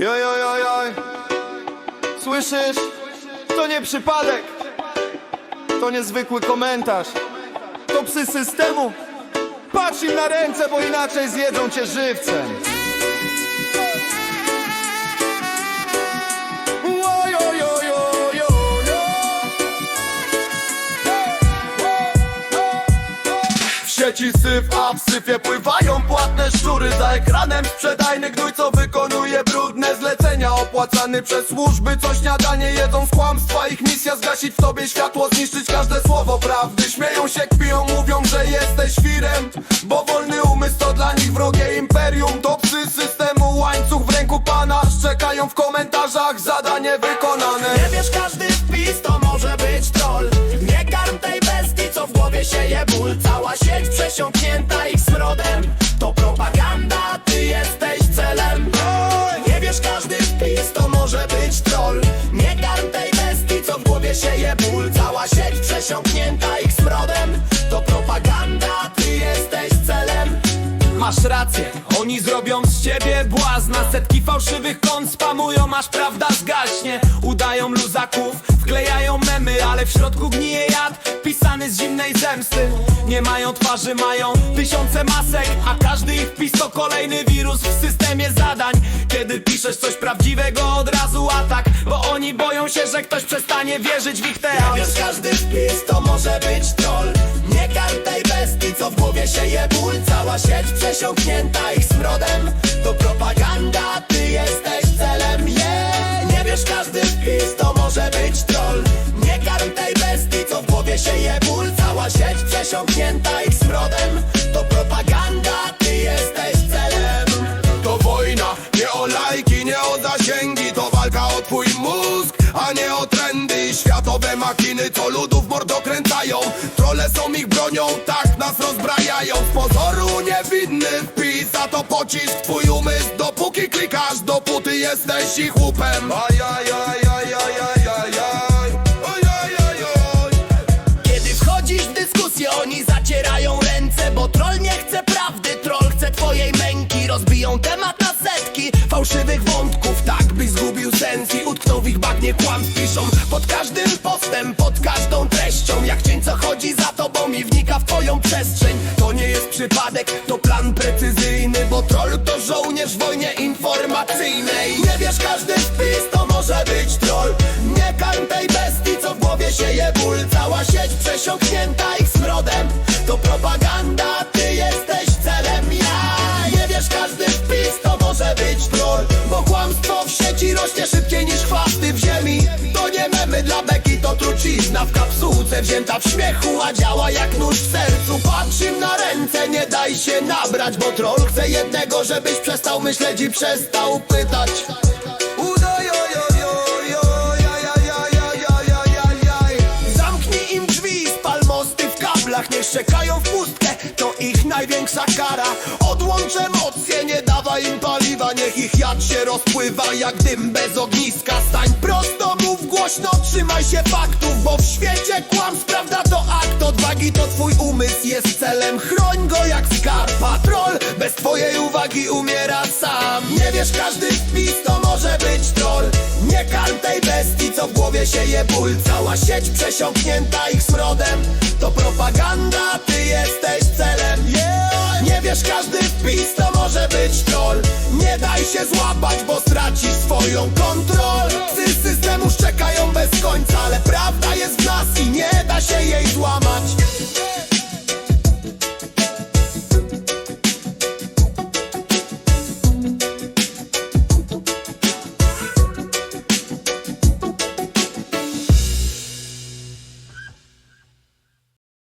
Joj. Słyszysz? To nie przypadek. To niezwykły komentarz. To psy systemu. Patrz im na ręce, bo inaczej zjedzą cię żywcem. W sieci syf, a w syfie pływają płatne szczury. Za ekranem sprzedajny gnój, co wykonuje brudne zlecenia. Opłacany przez służby, co śniadanie jedzą z kłamstwa. Ich misja zgasić w tobie światło, zniszczyć każde słowo. Prawdy Śmieją się, kpiją, mówią, że jesteś świrem Bo wolny umysł to dla nich wrogie imperium. To psy systemu, łańcuch w ręku pana. Czekają w komentarzach, zadanie wykonane przesiąknięta ich smrodem. To propaganda, ty jesteś celem. Nie wiesz, każdy wpis to może być troll. Nie karm tej bestii, co w głowie sieje ból. Cała sieć przesiąknięta ich smrodem. To propaganda, ty jesteś celem. Masz rację, oni zrobią z ciebie błazna. Setki fałszywych kont spamują, aż prawda zgaśnie. Udają luzaków, wklejają memy Ale w środku gnije jad, pisany z zimnej zemsty. Nie mają twarzy, mają tysiące masek A każdy ich wpis to kolejny wirus w systemie zadań. Kiedy piszesz coś prawdziwego, od razu atak Bo oni boją się, że ktoś przestanie wierzyć w ich teatr Wiesz, każdy wpis to może być troll. Nie karm co w głowie sieje ból. Cała sieć przesiąknięta ich smrodem. To propaganda, ty jesteś celem. Yeah. Nie wiesz, każdy wpis to może być troll. Nie karm tej bestii, co w głowie sieje ból. Cała sieć przesiąknięta ich smrodem. To propaganda, ty jesteś celem. To wojna, nie o lajki, nie o zasięgi. To walka o twój mózg, a nie o trendy. Światowe makiny, co ludów mordokręcają Trole są ich bronią, tak nas rozbrajają Z pozoru niewinny wpis, a to pocisk twój umysł Dopóki klikasz, dopóty jesteś ich łupem Kiedy wchodzisz w dyskusję, oni zacierają ręce Bo troll nie chce prawdy, troll chce twojej męki. Rozbiją temat na setki fałszywych wątków Tak byś zgubił sens i utknął w ich bagnie kłamstw Piszą. Pod każdym Jak cień co chodzi za tobą i wnika w twoją przestrzeń. To nie jest przypadek, to plan precyzyjny Bo troll to żołnierz w wojnie informacyjnej. Nie wiesz, każdy wpis to może być troll. Nie karm tej bestii, co w głowie sieje ból. Cała sieć przesiąknięta ich smrodem. To propaganda, ty jesteś celem. Ja. Nie wiesz, każdy wpis to może być troll Bo kłamstwo w sieci rośnie szybciej w kapsułce Wzięta w śmiechu, a działa jak nóż w sercu. Patrz im na ręce, nie daj się nabrać Bo troll chce jednego, żebyś przestał myśleć i przestał pytać. Zamknij im drzwi, spal mosty w kablach Niech czekają w pustkę, to ich największa kara Odłącz emocje, nie dawaj im paliwa Niech ich jad się rozpływa jak dym bez ogniska Stań prosto, mów głośno, trzymaj się faktów Bo w świecie kłamstw, prawda to akt odwagi To twój umysł jest celem, chroń go jak skarb Patrol, bez twojej uwagi umiera sam. Nie wiesz, każdy wpis to może być troll. Nie karm tej bestii, co w głowie sieje ból. Cała sieć przesiąknięta ich smrodem. To propaganda, ty jesteś celem. Nie wiesz, każdy wpis to może być troll. Nie daj się złapać, bo stracisz swoją kontrolę się jej złamać